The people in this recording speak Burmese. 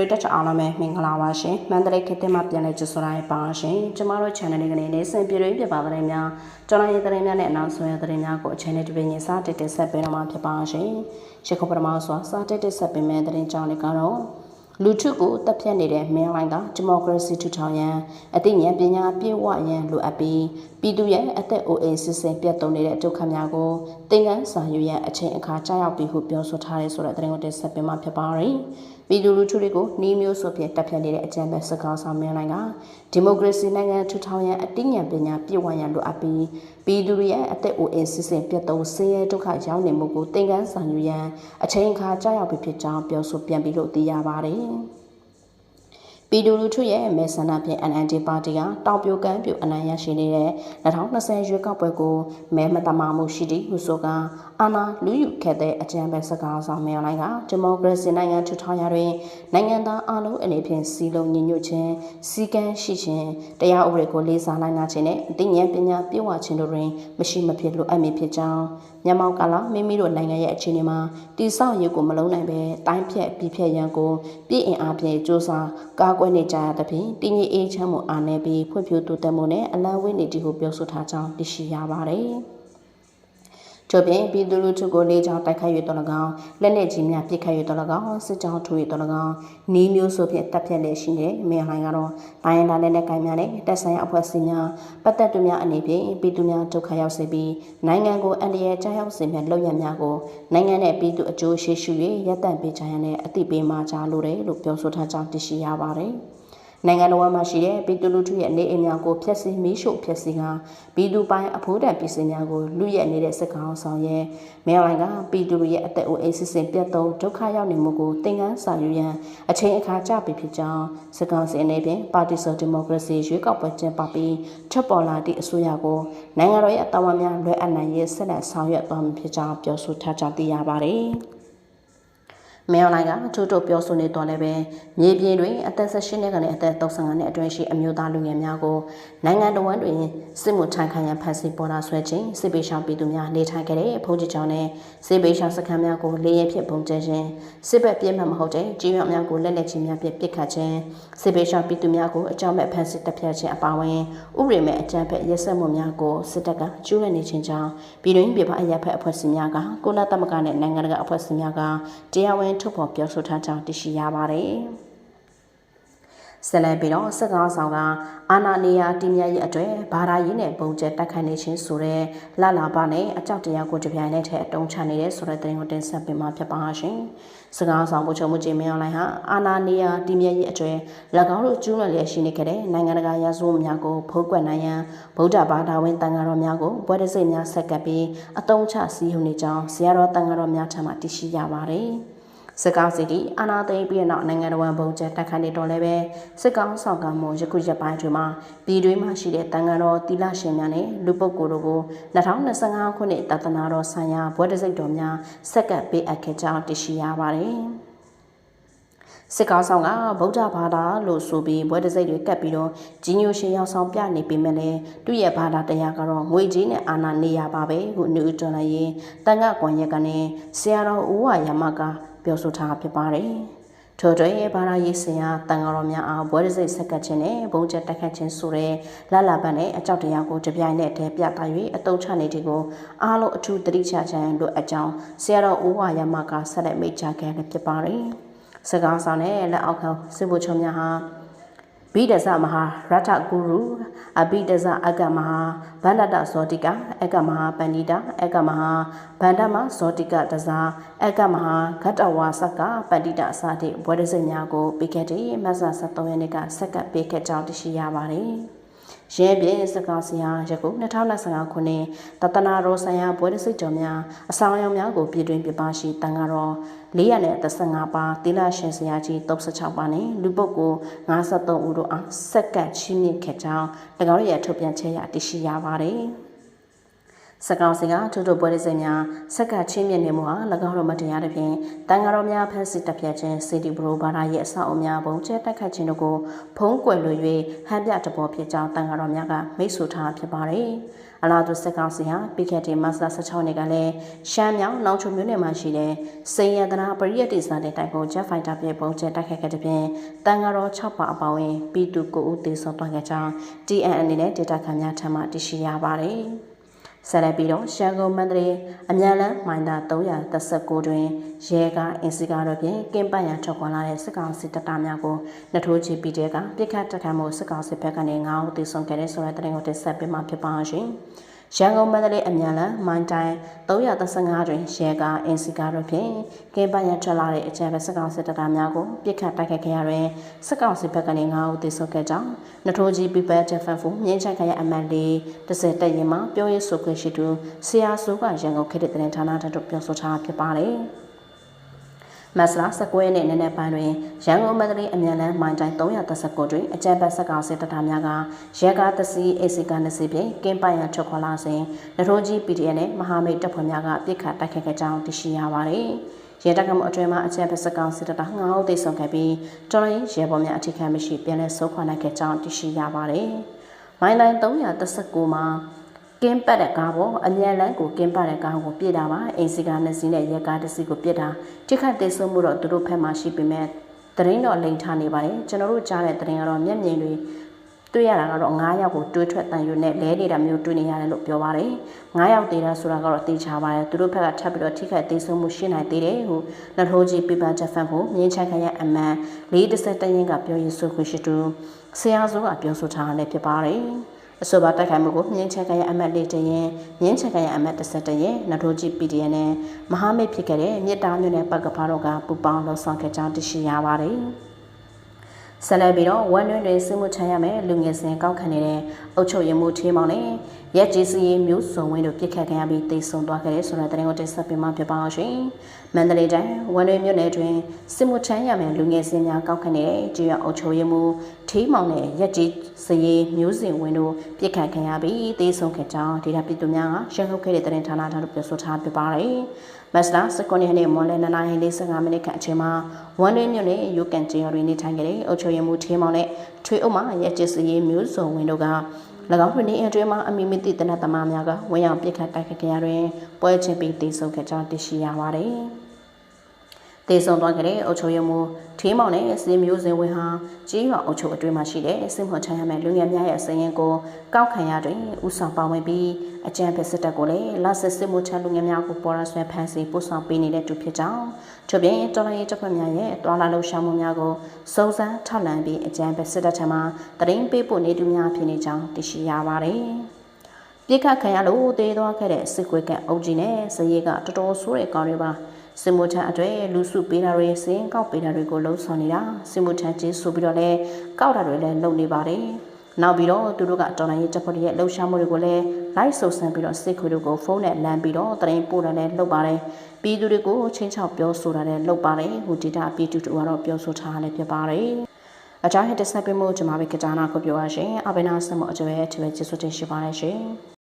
ရိသတ်အားလုံးပဲမင်္ဂလာပါရှင်မန္တလေးခေတ်သစ်မှာပြန်လည်ကြိုဆိုလိုက်ပါရှင်ကျမတို့ channel လေးကနေနေစင်ပြည့်ပြပါတဲ့များကျွန်တော်ရဲ့သတင်းများနဲ့အနောက်ဆုံးရသတင်းများကိုအချိန်နဲ့တပြည့်ညီစတင်တင်ဆက်ပေးတော့မှာဖြစ်ပါရှင်ရှစ်ခုပထမဆုံးစတင်တင်ဆက်ပေးမယ့်သတင်းကြောင်းလေးကတော့လူထုကိုတပ်ဖြတ်နေတဲ့မင်းလိုင်းကဒီမိုကရေစီထူထောင်ရန်အသိဉာဏ်ပညာပြည့်ဝရန်လိုအပ်ပြီးပြည်သူရဲ့အသက်အိုအိမ်စစ်စင်ပြတ်တုံနေတဲ့ဒုက္ခများကိုသင်ခန်းစာယူရန်အချိန်အခါကြာရောက်ပြီးဟုပြောဆိုထားတဲ့ဆိုတဲ့သတင်းကိုတင်ဆက်ပေးမှာဖြစ်ပါတယ်။ ပြည်သူလူထုတွေကိုနှီးမျိုးဆိုဖြင့်တပ်ဖြတ်နေတဲ့အကြမ်းဖက်စကားဆောင်မင်းလိုင်းကဒီမိုကရေစီနိုင်ငံထူထောင်ရန်အသိဉာဏ်ပညာပြည့်ဝရန်လိုအပ်ပြီးပြည်သူရဲ့အသက်အိုအိမ်စစ်စင်ပြတ်တုံဆင်းရဲဒုက္ခရောက်နေမှုကိုသင်ခန်းစာယူရန်အချိန်အခါကြာရောက်ပြီးဖြစ်ကြောင်းပြောဆိုပြန်ပြီးလို့သိရပါတယ်။ ပြည်သူလူထုရဲ့မဲဆန္ဒဖြင့် NND ပါတီကတောက်ပြိုကမ်းပြိုအနိုင်ရရှိနေတဲ့2020ရွေးကောက်ပွဲကိုမဲမတမာမှုရှိသည့်ဟုဆိုကအာဏာလူယူခဲ့တဲ့အကြံပဲစကားဆောင်မြောင်လိုင်းကဒီမိုကရေစီနိုင်ငံထူထောင်ရာတွင်နိုင်ငံသားအလုံးအနေဖြင့်စီလုံးညီညွတ်ခြင်းစီကံရှိခြင်းတရားဥပဒေကိုလေးစားနိုင်နာခြင်းနဲ့အသိဉာဏ်ပညာပြည့်ဝခြင်းတို့တွင်မရှိမဖြစ်လိုအပ်မည်ဖြစ်ကြောင်းမြန်မာကလာမိမိတို့နိုင်ငံရဲ့အခြေအနေမှာတိဆောက်ရေးကိုမလုံးနိုင်ပဲတိုင်းဖြတ်ပြည်ဖြတ်ရန်ကိုပြည်အင်အားဖြင့်စ조사ကာကွယ်နေကြရသဖြင့်တည်ငြိမ်အေးချမ်းမှုအားနည်းပြီးဖွံ့ဖြိုးတိုးတက်မှုနဲ့အလံဝင်းနေတည်ဟုပြောဆိုထားကြောင်းသိရှိရပါတယ်။ ချို့ပြင်ပြည်သူလူထုကိုလေးချောင်းတိုက်ခိုက်ရတော်၎င်းလက်နက်ကြီးများပစ်ခတ်ရတော်၎င်းစစ်ကြောင်းထိုးရတော်၎င်းနီးမျိုးဆိုဖြင့်တပ်ဖြတ်နေရှိနေမြေဟိုင်းကတော့တိုင်းလာလက်နက်ကိုင်များနဲ့တပ်ဆိုင်အဖွဲ့အစည်းများပတ်သက်သူများအနေဖြင့်ပြည်သူများဒုက္ခရောက်စေပြီးနိုင်ငံကိုအန္တရာယ်ကြားရောက်စေမယ့်လုပ်ရများကိုနိုင်ငံနဲ့ပြည်သူအကျိုးရှိရှိ၍ရပ်တန့်ပေးကြရန်နဲ့အသိပေးမှကြားလိုတယ်လို့ပြောဆိုထားကြောင်းသိရှိရပါတယ်။ နိုင်ငံတော်မှာရှိတဲ့ပြည်သူလူထုရဲ့အနေအများကိုဖျက်ဆီးမိရှုဖျက်ဆီးကပြည်သူပိုင်းအဖို့တန်ပြည်စင်များကိုလူရက်နေတဲ့စစ်ကောင်ဆောင်ရဲ့မဲလိုင်းကပြည်သူရဲ့အသက်အိုအိမ်စစ်စင်ပြတ်သုံးဒုက္ခရောက်နေမှုကိုသင်ခန်းစာယူရန်အချိန်အခါကျပြီဖြစ်ကြောင်းစစ်ကောင်စီအနေဖြင့်ပါတီဆိုဒီမိုကရေစီရွေးကောက်ပွဲကျင်းပပြီးထွက်ပေါ်လာသည့်အစိုးရကိုနိုင်ငံတော်ရဲ့အတဝန်များလွှဲအပ်နိုင်ရေးဆက်လက်ဆောင်ရွက်သွားမည်ဖြစ်ကြောင်းပြောဆိုထားကြောင်းသိရပါတယ်။ မင်းအွန်လိုင်းကထိုးထုတ်ပြောဆိုနေတော့လည်းပဲမြေပြင်တွင်အသက်18နှစ်ကနေအသက်35နှစ်အတွင်းရှိအမျိုးသားလူငယ်များကိုနိုင်ငံတော်ဝန်တွင်စစ်မှုထမ်းခံရန်ဖန်ဆီးပေါ်လာဆွဲခြင်းစစ်ပေးရှောင်ပြည်သူများနေထိုင်ခဲ့တဲ့ဖုန်ကြီးကျောင်းနဲ့စစ်ပေးရှောင်စခန်းများကိုလေရင်ဖြင့်ပုံကျဲခြင်းစစ်ဘက်ပြင်းမှမဟုတ်တဲ့ကြီးရွက်များကိုလက်လက်ချင်းများဖြင့်ပစ်ခတ်ခြင်းစစ်ပေးရှောင်ပြည်သူများကိုအကြောင်းမဲ့ဖန်ဆီးတပ်ဖြတ်ခြင်းအပါအဝင်ဥပဒေမဲ့အကြမ်းဖက်ရက်စက်မှုများကိုစစ်တပ်ကကျူးလွန်နေခြင်းကြောင့်ပြည်တွင်းပြည်ပအရက်ဖက်အဖွဲ့အစည်းများကကုလသမဂ္ဂနဲ့နိုင်ငံတကာအဖွဲ့အစည်းများကတရားဝင်ထုတ်ဖော်ပြောဆိုထားကြောင်းသိရှိရပါတယ်။ဆက်လက်ပြီးတော့စက်ကားဆောင်ကအာနာနီယာတီမြတ်ရဲ့အတွက်ဘာသာရေးနဲ့ပုံကျက်တက်ခိုင်နေခြင်းဆိုတဲ့လလာပါနဲ့အကြောက်တရားကိုကြပြိုင်နဲ့ထဲအတုံးချနေတဲ့ဆိုတဲ့သတင်းကိုတင်ဆက်ပေးမှာဖြစ်ပါရှင်။စကားဆောင်ဘုချုံမှုချင်းမင်းအောင်လိုင်းဟာအာနာနီယာတီမြတ်ရဲ့အတွက်၎င်းတို့ကျူးလွန်လျက်ရှိနေခဲ့တဲ့နိုင်ငံတကာရာဇဝတ်များကိုဖုံးကွယ်နိုင်ရန်ဗုဒ္ဓဘာသာဝင်တန်ဃာတော်များကိုဘွဲတစိတ်များဆက်ကပ်ပြီးအတုံးချစည်းဟုန်နေကြောင်းဇာတော်တန်ဃာတော်များထံမှသိရှိရပါတယ်။ စစ်ကောင်စီတီအာဏာသိမ်းပြီးနောက်နိုင်ငံတော်ဝန်ဘုံကျတက်ခန့်နေတော့လည်းပဲစစ်ကောင်ဆောင်ကမှုယခုရက်ပိုင်းတွင်မှာပြည်တွင်းမှာရှိတဲ့တန်ဃာတော်တီလာရှင်များနဲ့လူပုဂ္ဂိုလ်တို့ကို2025ခုနှစ်တသနာတော်ဆိုင်ရာဘွဲတစိတ်တော်များဆက်ကပ်ပေးအပ်ခဲ့ကြောင်းသိရှိရပါတယ်စစ်ကောင်ဆောင်ကဗုဒ္ဓဘာသာလို့ဆိုပြီးဘွဲတစိတ်တွေကပ်ပြီးတော့ကြီးညိုရှင်ရောက်ဆောင်ပြနေပေမဲ့လည်းသူ့ရဲ့ဘာသာတရားကတော့ငွေကြီးနဲ့အာဏာနေရပါပဲဟုနှုတ်တော်လိုက်ရင်တန်ခါကွန်ရက်ကနေဆရာတော်ဦးဝရမက ပြောဆိုထားဖြစ်ပါတယ်။ထို့တွင်ဘာသာရေးစင်ရာတန်ဃာတော်များအားဘွဲရစိတ်ဆက်ကပ်ခြင်းနဲ့ဘုံကျက်တက်ခတ်ခြင်းဆိုတဲ့လလပတ်နဲ့အကြောက်တရားကိုတပြိုင်နက်တည်းပြသ၍အတုံးချနေတဲ့ကိုအားလုံးအထူးတတိချခြင်းတို့အကြောင်းဆရာတော်ဦးဝါရမကဆက်လက်မိတ်ချခဲ့ဖြစ်ပါတယ်။စကားဆောင်နဲ့လက်အောက်ခံစစ်ဗိုလ်ချုပ်များဟာ ဘိဒဇမဟာရထဂုရုအဘိဒဇအကမဟာဗန္ဒတဇောတိကအကမဟာပန္နိတာအကမဟာဗန္ဒမဇောတိကတဇာအကမဟာဂတဝါစကပန္တိတအစတိဘွဲဒစိများကိုပေးခဲ့တဲ့မဆာ73ရက်နေ့ကဆက်ကပ်ပေးခဲ့ကြောင်းသိရှိရပါတယ်။ ရဲပြင်းစကားစရာယခု2025ခုနှစ်တတနာတော်ဆိုင်ရာပွဲစိတ်ကြော်များအဆောင်အယောင်များကိုပြည်တွင်ပြပရှိတန်ကတော့435ပါသီလရှင်စရာကြီး36ပါနဲ့လူပုဂ္ဂိုလ်53ဦးတို့အားစက္ကန့်ချင်းမြင့်ခဲ့ကြောင်း၎င်းရဲ့ထုတ်ပြန်ချက်ရတရှိရပါတယ်။ စကောင်စီကထိုးထိုးပွဲရစင်များဆက်ကချင်းမြင့်နေမှုဟာ၎င်းတို့မတရားသဖြင့်တန်ဃာတော်များဖက်စစ်တပ်ဖြတ်ခြင်းစီတီဘရိုဘာသာရဲ့အဆောက်အအုံများပုံကျဲတက်ခတ်ခြင်းတို့ကိုဖုံးကွယ်လို၍ဟန်ပြတဘောဖြစ်ကြောင်းတန်ဃာတော်များကမိတ်ဆွထားဖြစ်ပါတယ်။အလားတူစစ်ကောင်စီဟာပြီးခဲ့တဲ့မတ်လ16နှစ်ကလည်းရှမ်းမြောင်နောင်ချုံမြို့နယ်မှာရှိတဲ့စိန်ရတနာပရိယတ်တိစာတဲ့တိုက်ပုံဂျက်ဖိုင်တာပြေပုံကျက်တိုက်ခိုက်ခဲ့တဲ့ပြင်တန်ဃာတော်6ပါအပါဝင်ပြည်သူ9ဦးသေဆုံးသွားခဲ့ကြောင်း TN အနေနဲ့ဒေတာခံများထံမှသိရှိရပါတယ်။ ဆက်လက်ပြီးတော့ရှမ်းကုန်မန္တလေးအမြန်လန်းမိုင်တာ339တွင်ရဲကအင်စီကာတို့ဖြင့်ကင်းပတ်ရန်ထွက်ခွာလာတဲ့စစ်ကောင်စီတပ်သားများကိုနှထိုးချီပြီးတဲ့ကပြစ်ခတ်တက်ခတ်မှုစစ်ကောင်စီဘက်ကနေ9ဦးသေဆုံးခဲ့တဲ့ဆိုတဲ့တဲ့ကိုတက်ဆက်ပေးမှဖြစ်ပါရှင်။ ရန်ကုန်မန္တလေးအမြန်လန်းမိုင်းတိုင်း335တွင်ရဲကအင်စီကာတို့ဖြင့်ကင်းပတ်ရန်ထွက်လာတဲ့အကြမ်းဖက်စစ်ကောင်စစ်တပ်သားများကိုပြစ်ခတ်တိုက်ခိုက်ခဲ့ရတွင်စစ်ကောင်စီဘက်ကနေ9ဦးသေဆုံးခဲ့ကြောင်းနထိုးကြီး People Defense မြင်းချိုက်ခရအမတ်လေး30တက်ရင်မှာပြောရေးဆိုခွင့်ရှိသူဆရာဆိုးကရန်ကုန်ခေတ်တဲ့ဌာနထပ်ပြောဆိုထားဖြစ်ပါတယ်။ မတ်လ19ရက်နေ့နေ့နေ့ပိုင်းတွင်ရန်ကုန်မန္တလေးအမြန်လန်းမိုင်တိုင်း339တွင်အကြံပတ်ဆက်ကောင်စစ်တပ်သားများကရဲကားတစီအေစီကနစီဖြင့်ကင်းပိုင်ရထွက်ခွာလာစဉ်နထိုးကြီး PDF နဲ့မဟာမိတ်တပ်ဖွဲ့များကပြစ်ခတ်တိုက်ခိုက်ခဲ့ကြောင်းသိရှိရပါသည်။ရဲတပ်ကမှုအတွင်းမှာအကြံဖက်စကောင်စစ်တပ်ငါးဦးသိဆုံးခဲ့ပြီးတော်လိုင်းရဲဘော်များအထိခံမရှိပြန်လည်ဆုံးခွာနိုင်ခဲ့ကြောင်းသိရှိရပါတယ်။မိုင်းလိုင်း339မှာ ကင်းပတ်တဲ့ကားပေါ်အမြန်လန်းကိုကင်းပတ်တဲ့ကားကိုပြစ်တာပါအိမ်စီကားနှစ်စီးနဲ့ရက်ကားတစ်စီးကိုပြစ်တာတိခတ်တေဆုံးမှုတော့သူတို့ဖက်မှာရှိပေမဲ့တရင်တော့လိန်ထားနေပါတယ်ကျွန်တော်တို့ကြားတဲ့တရင်ကတော့မျက်မြင်တွေတွေ့ရတာကတော့9ယောက်ကိုတွေးထွက်တန်ယူနဲ့လဲနေတာမျိုးတွေ့နေရတယ်လို့ပြောပါတယ်9ယောက်သေးတာဆိုတာကတော့သိချပါတယ်သူတို့ဘက်ကထပ်ပြီးတော့ထိခိုက်သေးဆုံးမှုရှိနိုင်သေးတယ်ဟိုနှထိုးကြီးပြပချက်ဖန်ကိုမြင်းချိုင်ခရဲ့အမှန်430တရင်ကပြောရေးဆိုခွင့်ရှိသူဆရာစိုးကပြောဆိုထားတာလည်းဖြစ်ပါတယ် အဆိုပါတိုက်ခိုက်မှုကိုမြင်းချက်ကရအမတ်လေးတရင်မြင်းချက်ကရအမတ်တစ်ဆက်တရင်နထိုးကြီး PDN နဲ့မဟာမိတ်ဖြစ်ခဲ့တဲ့မြစ်တာမြို့နယ်ပတ်ကဖားတို့ကပူပေါင်းလှုပ်ဆောင်ခဲ့ကြောင်းသိရှိရပါတယ်။ ဆက်လက်ပြီးတော့ဝန်တွင်တွင်စစ်မှုချမ်းရမယ်လူငယ်စင်ကောက်ခံနေတဲ့အုပ်ချုပ်ရေးမှုထေးမောင်နဲ့ရက်ကြီးစီရင်မျိုးစုံဝင်းတို့ပြစ်ခတ်ခံရပြီးတိတ်ဆုံသွားခဲ့တဲ့ဆိုတဲ့တဲ့ရင်ကိုတင်ဆက်ပေးမှဖြစ်ပါရှင်။မန္တလေးတိုင်းဝန်တွင်မြို့နယ်တွင်စစ်မှုချမ်းရမယ်လူငယ်စင်များကောက်ခံနေတဲ့ကြေးရအုပ်ချုပ်ရေးမှုထေးမောင်နဲ့ရက်ကြီးစီရင်မျိုးစင်ဝင်းတို့ပြစ်ခတ်ခံရပြီးတိတ်ဆုံခဲ့ကြောင်းဒေတာပြည်သူများကရှင်းထုတ်ခဲ့တဲ့တဲ့ရင်ဌာနထံသို့ပြောဆိုထားပြပါတယ်။ မတ်လ19ရက်နေ့မွန်လယ်9:45မိနစ်ခန့်အချိန်မှာဝန်တွင်မြို့နယ်ယူကန်ကျင်းရီနေထိုင်ခဲ့တဲ့အုပ်ချုပ်ရေးမှုထေးမောင်နဲ့ထွေအုပ်မှရက်ကြီးစီရင်မျိုးစုံဝင်းတို့က၎င်းတွင်နေအတွင်းမှာအမိမသိတနတ်သမားများကဝင်ရောက်ပစ်ခတ်တိုက်ခိုက်ကြရတွင်ပွဲချင်းပြီးတိစုံခဲ့ကြောင်းသိရှိရပါတယ်။ တေဆုံသွားခဲ့တဲ့အုပ်ချုပ်ရေးမှူးထေးမောင်နဲ့စင်းမျိုးစင်ဝင်းဟာကြီးရွာအုပ်ချုပ်အတွင်းမှာရှိတဲ့စစ်မှန်ချမ်းရမယ့်လူငယ်များရဲ့အစရင်ကိုကောက်ခံရတွင်ဥဆောင်ပါဝင်ပြီးအကြံဖက်စစ်တပ်ကိုလည်းလာစစ်စစ်မှုချမ်းလူငယ်များကိုပေါ်ရဆွဲဖမ်းဆီးပို့ဆောင်ပေးနေတဲ့သူဖြစ်ကြောင်းထို့ပြင်တော်လိုင်းရေးတပ်ဖွဲ့များရဲ့တွာလာလှုပ်ရှားမှုများကိုစုံစမ်းထောက်လှမ်းပြီးအကြံဖက်စစ်တပ်ထံမှတရင်ပေးပို့နေသူများဖြစ်နေကြောင်းသိရှိရပါတယ်။ပြစ်ခတ်ခံရလို့တေးသွားခဲ့တဲ့စစ်ကွေကအုပ်ကြီးနဲ့စရေးကတော်တော်ဆိုးတဲ့ကောင်းတွေပါ စင်မထန်အတွေ့လူစုပေးတာတွေစင်ကောက်ပေးတာတွေကိုလှုံ့ဆော်နေတာစင်မထန်ချင်းဆိုပြီးတော့လဲကောက်တာတွေလည်းလုပ်နေပါတယ်နောက်ပြီးတော့သူတို့ကတော်လိုင်းရေးတပ်ဖွဲ့ရဲ့လှုပ်ရှားမှုတွေကိုလည်းလိုက်ဆုပ်ဆန်းပြီးတော့စစ်ခွေတို့ကိုဖုန်းနဲ့လမ်းပြီးတော့တရင်ပို့တာလည်းလုပ်ပါတယ်ပြည်သူတွေကိုချင်းချောက်ပြောဆိုတာလည်းလုပ်ပါတယ်ဟိုဒေတာပြည်သူတို့ကတော့ပြောဆိုထားလည်းဖြစ်ပါတယ်အကြောင်းဟစ်တက်ဆက်ပြမှုကျွန်မပဲကကြနာကိုပြောရရှင်အဘိနာစမအကျွဲချွေချစ်စွတ်တင်ရှိပါတယ်ရှင်